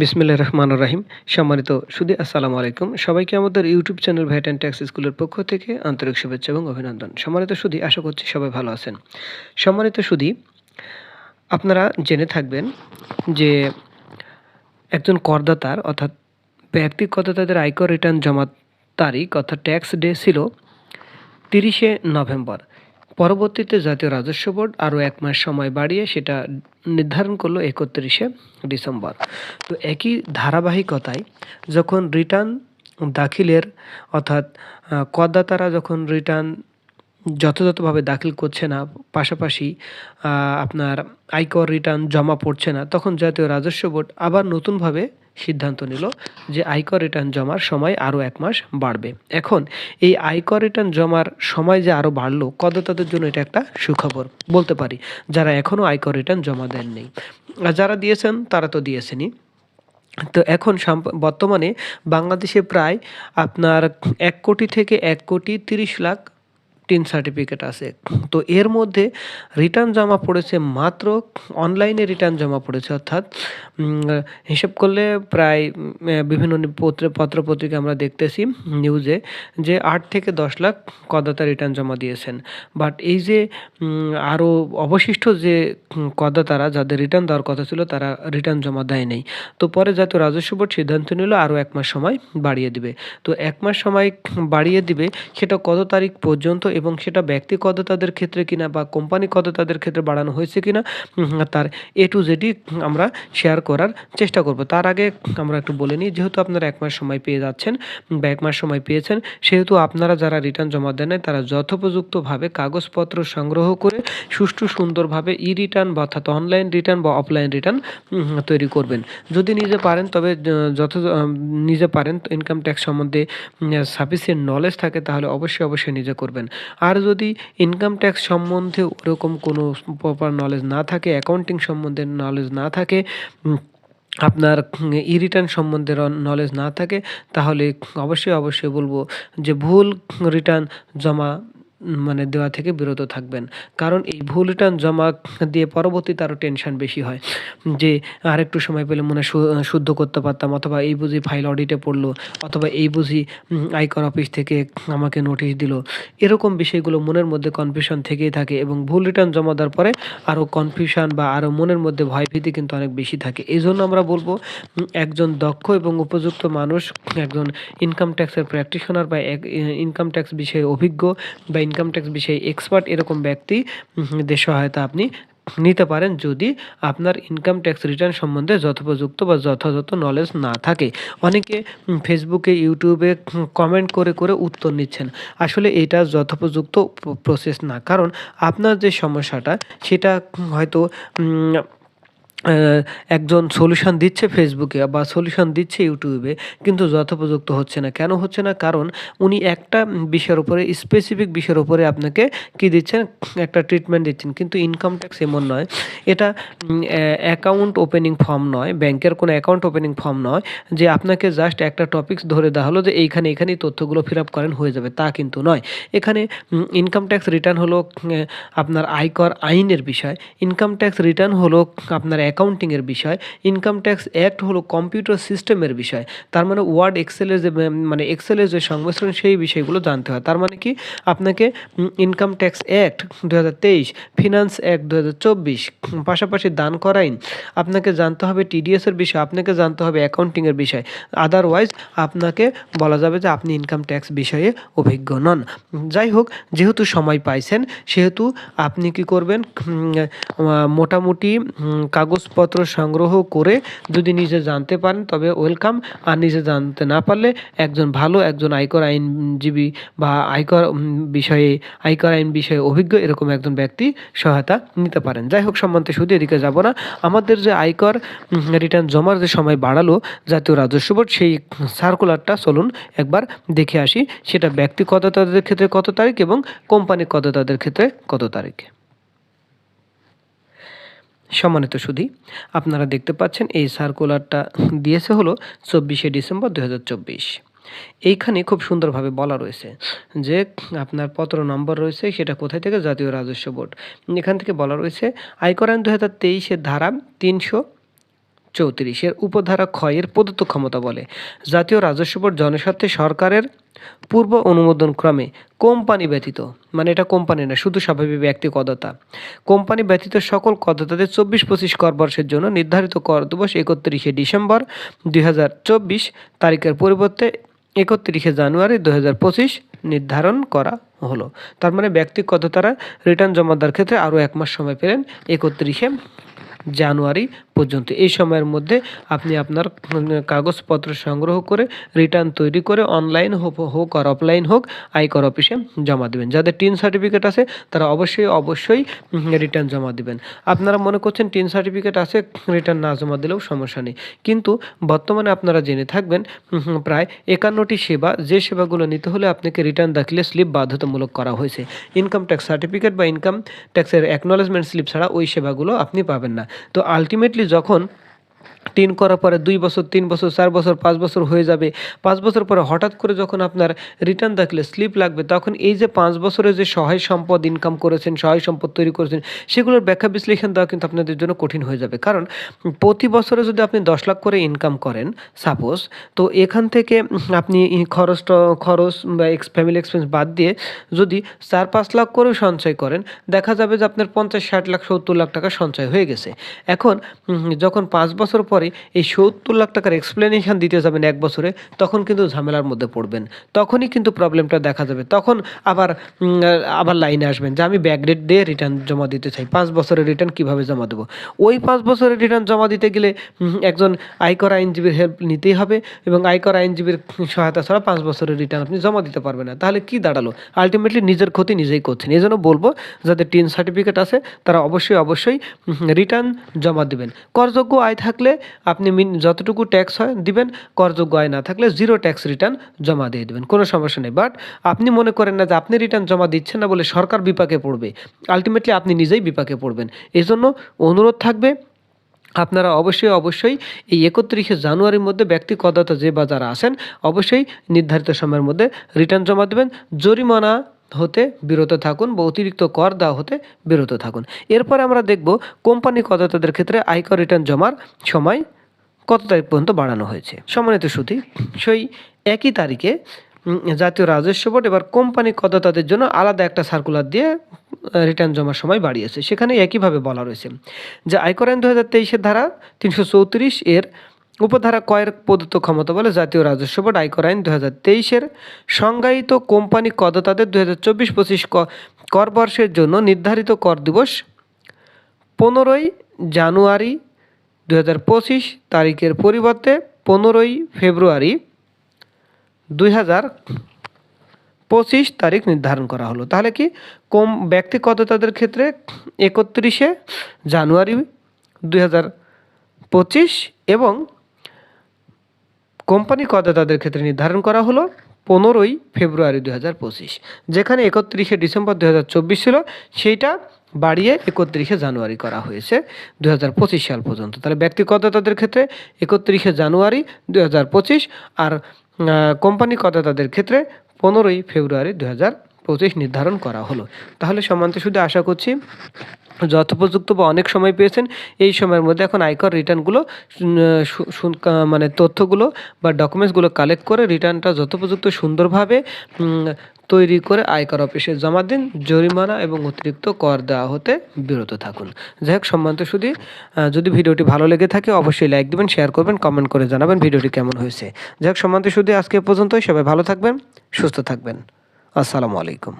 বিসমিল্লাহ রহমান রাহিম। সম্মানিত সুদী, আসসালামু আলাইকুম। সবাইকে আমাদের YouTube channel VAT and tax স্কুলের পক্ষ থেকে আন্তরিক শুভেচ্ছা এবং অভিনন্দন। সম্মানিত সুদী, আশা করছি সবাই ভালো আছেন। সম্মানিত সুদী, আপনারা জেনে থাকবেন যে একজন করদাতার অর্থাৎ ব্যক্তি করদাতাদের আয়কর রিটার্ন জমা তারিখ অর্থাৎ ট্যাক্স ডে ছিল তিরিশে নভেম্বর। পরবর্তীতে জাতীয় রাজস্ব বোর্ড আরও এক মাস সময় বাড়িয়ে সেটা নির্ধারণ করল একত্রিশে ডিসেম্বর। তো একই ধারাবাহিকতায় যখন রিটার্ন দাখিলের অর্থাৎ করদাতারা যখন রিটার্ন যথাযথভাবে দাখিল করছে না, পাশাপাশি আপনার আয়কর রিটার্ন জমা পড়ছে না, তখন জাতীয় রাজস্ব বোর্ড আবার নতুনভাবে সিদ্ধান্ত নিল যে আয়কর রিটার্ন জমার সময় আরও এক মাস বাড়বে। এখন এই আয়কর রিটার্ন জমার সময় যে আরও বাড়লো, করদাতাদের জন্য এটা একটা সুখবর বলতে পারি। যারা এখনও আয়কর রিটার্ন জমা দেননি, আর যারা দিয়েছেন, তারা তো দিয়েছেনই। তো এখন বর্তমানে বাংলাদেশে প্রায় আপনার এক কোটি থেকে এক কোটি তিরিশ লাখ টিন সার্টিফিকেট আছে। তো এর মধ্যে রিটার্ন জমা পড়েছে মাত্র অনলাইনে রিটার্ন জমা পড়েছে, অর্থাৎ হিসেব করলে প্রায় বিভিন্ন পত্র পত্র পত্রিকা আমরা দেখতেছি নিউজে যে আট থেকে দশ লাখ করদাতা রিটার্ন জমা দিয়েছেন। বাট এই যে আরও অবশিষ্ট যে করদাতারা যাদের রিটার্ন দেওয়ার কথা ছিল, তারা রিটার্ন জমা দেয় নাই। তো পরে জাতীয় রাজস্ব বোর্ড সিদ্ধান্ত নিল আরও এক মাস সময় বাড়িয়ে দিবে। তো এক মাস সময় বাড়িয়ে দিবে, সেটা কত তারিখ পর্যন্ত এবং সেটা ব্যক্তি তাদের ক্ষেত্রে কিনা বা কোম্পানি তাদের ক্ষেত্রে বাড়ানো হয়েছে কিনা তার এ টু জেডই আমরা শেয়ার করার চেষ্টা করব। তার আগে আমরা একটু বলে নিই যেহেতু আপনারা এক মাস সময় পেয়ে যাচ্ছেন বা এক মাস সময় পেয়েছেন সেহেতু আপনারা যারা রিটার্ন জমা দেন নাই, তারা যথোপযুক্তভাবে কাগজপত্র সংগ্রহ করে সুষ্ঠু সুন্দরভাবে ই রিটার্ন বা অর্থাৎ অনলাইন রিটার্ন বা অফলাইন রিটার্ন তৈরি করবেন। যদি নিজে পারেন তবে যত নিজে পারেন ইনকাম ট্যাক্স সম্বন্ধে সাফিসিয়েন্ট নলেজ থাকে তাহলে অবশ্যই অবশ্যই নিজে করবেন। আর যদি ইনকাম ট্যাক্স সম্বন্ধে ওরকম কোনো প্রপার নলেজ না থাকে অ্যাকাউন্টিং সম্বন্ধে নলেজ না থাকে আপনার ই রিটার্ন সম্বন্ধে নলেজ না থাকে, তাহলে অবশ্যই অবশ্যই বলব যে ভুল রিটার্ন জমা মানে দেওয়া থেকে বিরত থাকবেন। কারণ এই ভুল রিটার্ন জমা দিয়ে পরবর্তীতে আরও টেনশন বেশি হয়। যে আরেকটু সময় পেলে মনে শুদ্ধ করতে পারতাম অথবা এই বুঝি ফাইল অডিটে পড়ল, অথবা এই বুঝি আয়কর অফিস থেকে আমাকে নোটিশ দিল। এরকম বিষয়গুলো মনের মধ্যে কনফিউশন থেকেই থাকে এবং ভুল রিটার্ন জমা দেওয়ার পরে আরও কনফিউশন বা আরও মনের মধ্যে ভয়ভীতি কিন্তু অনেক বেশি থাকে। এই জন্য আমরা বলব একজন দক্ষ এবং উপযুক্ত মানুষ, একজন ইনকাম ট্যাক্সের প্র্যাকটিশনার বা ইনকাম ট্যাক্স বিষয়ে অভিজ্ঞ বা ইনকাম ট্যাক্স বিষয়ে এক্সপার্ট এরকম ব্যক্তি উম, দের সহায়তা আপনি নিতে পারেন যদি আপনার ইনকাম ট্যাক্স রিটার্ন সম্বন্ধে যথোপযুক্ত বা যথাযথ নলেজ না থাকে। অনেকে ফেসবুকে ইউটিউবে কমেন্ট করে করে উত্তর নিচ্ছেন। আসলে এটা যথোপযুক্ত প্রসেস না। কারণ আপনার যে সমস্যাটা সেটা হয়তো একজন সলিউশন দিচ্ছে ফেসবুকে বা সলিউশন দিচ্ছে ইউটিউবে কিন্তু যথোপযুক্ত হচ্ছে না। কেন হচ্ছে না? কারণ উনি একটা বিষয়ের উপরে স্পেসিফিক বিষয়ের উপরে আপনাকে কি দিচ্ছেন? একটা ট্রিটমেন্ট দিচ্ছেন। কিন্তু ইনকাম ট্যাক্স এমন নয়। এটা অ্যাকাউন্ট ওপেনিং ফর্ম নয়, ব্যাংকের কোনো অ্যাকাউন্ট ওপেনিং ফর্ম নয়, যে আপনাকে জাস্ট একটা টপিকস ধরে দেওয়া হলো যে এইখানে এখানেই তথ্যগুলো ফিল আপ করেন, হয়ে যাবে। তা কিন্তু নয়। এখানে ইনকাম ট্যাক্স রিটার্ন হলো আপনার আয়কর আইনের বিষয়। ইনকাম ট্যাক্স রিটার্ন হলো আপনার অ্যাকাউন্টিংয়ের বিষয় ইনকাম ট্যাক্স অ্যাক্ট হলো কম্পিউটার সিস্টেমের বিষয়। তার মানে ওয়ার্ড এক্সেলের যে মানে এক্সেলের যে সংমিশ্রণ সেই বিষয়গুলো জানতে হয়। তার মানে কি? আপনাকে ইনকাম ট্যাক্স অ্যাক্ট দু হাজার তেইশ ফিনান্স অ্যাক্ট দু হাজার চব্বিশ পাশাপাশি দান করা আইন আপনাকে জানতে হবে টিডিএসের বিষয় আপনাকে জানতে হবে অ্যাকাউন্টিংয়ের বিষয়। আদারওয়াইজ আপনাকে বলা যাবে যে আপনি ইনকাম ট্যাক্স বিষয়ে অভিজ্ঞ নন। যাই হোক যেহেতু সময় পাইছেন সেহেতু আপনি কি করবেন? মোটামুটি উম, কাগজপত্র সংগ্রহ করে যদি নিজে জানতে পারেন, তবে ওয়েলকাম। আর নিজে জানতে না পারলে একজন ভালো, একজন আয়কর আইনজীবী বা আয়কর বিষয়ে, আয়কর আইন বিষয়ে অভিজ্ঞ এরকম একজন ব্যক্তি সহায়তা নিতে পারেন। যাই হোক সম্বন্ধে শুধু এদিকে যাব না। আমাদের যে আয়কর রিটার্ন জমার যে সময় বাড়ালো জাতীয় রাজস্ব বোর্ড, সেই সার্কুলারটা চলুন একবার দেখে আসি। সেটা ব্যক্তি কত, তাদের ক্ষেত্রে কত তারিখ এবং কোম্পানি কত, তাদের ক্ষেত্রে কত তারিখ? সম্মানিত সুধী, আপনারা দেখতে পাচ্ছেন এই সার্কুলারটা দিয়েছে হলো চব্বিশে ডিসেম্বর দু হাজার চব্বিশ। এইখানে খুব সুন্দরভাবে বলা রয়েছে যে আপনার পত্র নম্বর রয়েছে, সেটা কোথায় থেকে জাতীয় রাজস্ব বোর্ড। এখান থেকে বলা রয়েছে, আয়কর আইন দু হাজার তেইশের ধারা তিনশো চৌত্রিশের উপধারা ক্ষয়ের প্রদত্ত ক্ষমতা বলে। জাতীয় রাজস্ব বোর্ড জনস্বার্থে সরকারের পূর্ব অনুমোদন ক্রমে কোম্পানি ব্যতীত মানে এটা কোম্পানি না, শুধু স্বাভাবিক ব্যক্তি কদতা। কোম্পানি ব্যতীত সকল কদতাদের চব্বিশ পঁচিশ কর বর্ষের জন্য নির্ধারিত কর দিবস একত্রিশে ডিসেম্বর দুই হাজার চব্বিশ তারিখের পরিবর্তে একত্রিশে জানুয়ারি দু হাজার পঁচিশ নির্ধারণ করা হলো। তার মানে ব্যক্তি কদতারা রিটার্ন জমা দেওয়ার ক্ষেত্রে আরও এক মাস সময় পেলেন একত্রিশে জানুয়ারি পর্যন্ত। এই সময়ের মধ্যে আপনি আপনার কাগজপত্র সংগ্রহ করে রিটার্ন তৈরি করে অনলাইন হোক আর অফলাইন হোক আয়কর অফিসে জমা দেবেন। যাদের টিন সার্টিফিকেট আছে, তারা অবশ্যই অবশ্যই রিটার্ন জমা দেবেন। আপনারা মনে করছেন টিন সার্টিফিকেট আছে রিটার্ন না জমা দিলেও সমস্যা নেই। কিন্তু বর্তমানে আপনারা জেনে থাকবেন প্রায় একান্নটি সেবা, যে সেবাগুলো নিতে হলে আপনাকে রিটার্ন দাখিলে স্লিপ বাধ্যতামূলক করা হয়েছে। ইনকাম ট্যাক্স সার্টিফিকেট বা ইনকাম ট্যাক্সের অ্যাকনলেজমেন্ট স্লিপ ছাড়া ওই সেবাগুলো আপনি পাবেন না। তো আলটিমেটলি যখন টিন করার পরে দুই বছর, তিন বছর, চার বছর, পাঁচ বছর হয়ে যাবে। পাঁচ বছর পরে হঠাৎ করে যখন আপনার রিটার্ন দাখিলে স্লিপ লাগবে, তখন এই যে পাঁচ বছরে যে সহায় সম্পদ ইনকাম করেছেন, সহায় সম্পদ তৈরি করেছেন, সেগুলোর ব্যাখ্যা বিশ্লেষণ দেওয়া কিন্তু আপনাদের জন্য কঠিন হয়ে যাবে। কারণ প্রতি বছরে যদি আপনি দশ লাখ করে ইনকাম করেন সাপোজ তো এখান থেকে আপনি খরচটা খরচ বা এক্স ফ্যামিলি এক্সপেন্স বাদ দিয়ে যদি চার, পাঁচ লাখ করেও সঞ্চয় করেন, দেখা যাবে যে আপনার পঞ্চাশ, ষাট লাখ, সত্তর লাখ টাকা সঞ্চয় হয়ে গেছে। এখন যখন পাঁচ বছর পরে এই সত্তর লাখ টাকার এক্সপ্লেনেশন দিতে যাবেন এক বছরে, তখন কিন্তু ঝামেলার মধ্যে পড়বেন। তখনই কিন্তু প্রবলেমটা দেখা যাবে। তখন আবার আবার লাইনে আসবেন যে, আমি ব্যাকডেট দিয়ে রিটার্ন জমা দিতে চাই। পাঁচ বছরের রিটার্ন কীভাবে জমা দেবো? ওই পাঁচ বছরের রিটার্ন জমা দিতে গেলে একজন আয়কর আইনজীবীর হেল্প নিতেই হবে এবং আয়কর আইনজীবীর সহায়তা ছাড়া পাঁচ বছরের রিটার্ন আপনি জমা দিতে পারবেন না। তাহলে কি দাঁড়াল? আলটিমেটলি নিজের ক্ষতি নিজেই করছেন। এই জন্য বলব, যাদের টিন সার্টিফিকেট আছে, তারা অবশ্যই অবশ্যই রিটার্ন জমা দেবেন। করযোগ্য আয় থাকলে আপনি যতটুকু ট্যাক্স হয় দিবেন, করযোগ্য আয় না। থাকলে জিরো ট্যাক্স রিটার্ন জমা দিয়ে দেবেন, কোনো সমস্যা নেই। বাট আপনি মনে করেন না যে আপনি রিটার্ন জমা দিচ্ছেন না বলে সরকার বিপাকে পড়বে। আলটিমেটলি আপনি নিজেই বিপাকে পড়বেন। এই জন্য অনুরোধ থাকবে, আপনারা অবশ্যই অবশ্যই এই একত্রিশে জানুয়ারির মধ্যে ব্যক্তি করদাতা যে বা যারা আসেন অবশ্যই নির্ধারিত সময়ের মধ্যে রিটার্ন জমা দেবেন। জরিমানা হতে বিরত থাকুন বা অতিরিক্ত কর দেওয়া হতে বিরত থাকুন। এরপরে আমরা দেখব কোম্পানি করদাতাদের ক্ষেত্রে আয়কর রিটার্ন জমার সময় কত তারিখ পর্যন্ত বাড়ানো হয়েছে। সম্মানিত সুধী, সেই একই তারিখে জাতীয় রাজস্ব বোর্ড এবার কোম্পানি করদাতাদের জন্য আলাদা একটা সার্কুলার দিয়ে রিটার্ন জমার সময় বাড়িয়েছে। সেখানে একইভাবে বলা রয়েছে যে আয়কর আইন দু হাজার তেইশের ধারা তিনশো চৌত্রিশ এর উপধারা কয়ের প্রদত্ত ক্ষমতা বলে জাতীয় রাজস্ব বোর্ড আয়কর আইন দু হাজার তেইশের সংজ্ঞায়িত কোম্পানি করদাতাদের দু হাজার চব্বিশ পঁচিশ কর বর্ষের জন্য নির্ধারিত কর দিবস পনেরোই জানুয়ারি দু হাজার পঁচিশ তারিখের পরিবর্তে পনেরোই ফেব্রুয়ারি দুই হাজার পঁচিশ তারিখ নির্ধারণ করা হলো। তাহলে কি কম ব্যক্তিগততাদের ক্ষেত্রে একত্রিশে জানুয়ারি দুই হাজার পঁচিশ এবং কোম্পানি করদাতাদের ক্ষেত্রে নির্ধারণ করা হলো পনেরোই ফেব্রুয়ারি দু হাজার পঁচিশ, যেখানে একত্রিশে ডিসেম্বর দু হাজার চব্বিশ ছিল। সেইটা বাড়িয়ে একত্রিশে জানুয়ারি করা হয়েছে দু হাজার পঁচিশ সাল পর্যন্ত। তাহলে ব্যক্তি করদাতাদের ক্ষেত্রে একত্রিশে জানুয়ারি দু হাজার পঁচিশ আর কোম্পানি করদাতাদের ক্ষেত্রে পনেরোই ফেব্রুয়ারি দু হাজার পঁচিশ নির্ধারণ করা হলো। তাহলে সমান্ত শুধু আশা করছি যথোপযুক্ত বা অনেক সময় পেয়েছেন, এই সময়ের মধ্যে এখন আয়কর রিটার্নগুলো মানে তথ্যগুলো বা ডকুমেন্টসগুলো কালেক্ট করে রিটার্নটা যথোপযুক্ত সুন্দরভাবে তৈরি করে আয়কর অফিসে জমা দিন, জরিমানা এবং অতিরিক্ত কর দেওয়া হতে বিরত থাকুন। যাই হোক সম্মানিত শুধু যদি ভিডিওটি ভালো লেগে থাকে অবশ্যই লাইক দেবেন, শেয়ার করবেন, কমেন্ট করে জানাবেন ভিডিওটি কেমন হয়েছে। যাই হোক সম্মানিত শুধু আজকে পর্যন্তই, সবাই ভালো থাকবেন, সুস্থ থাকবেন। আসসালামু আলাইকুম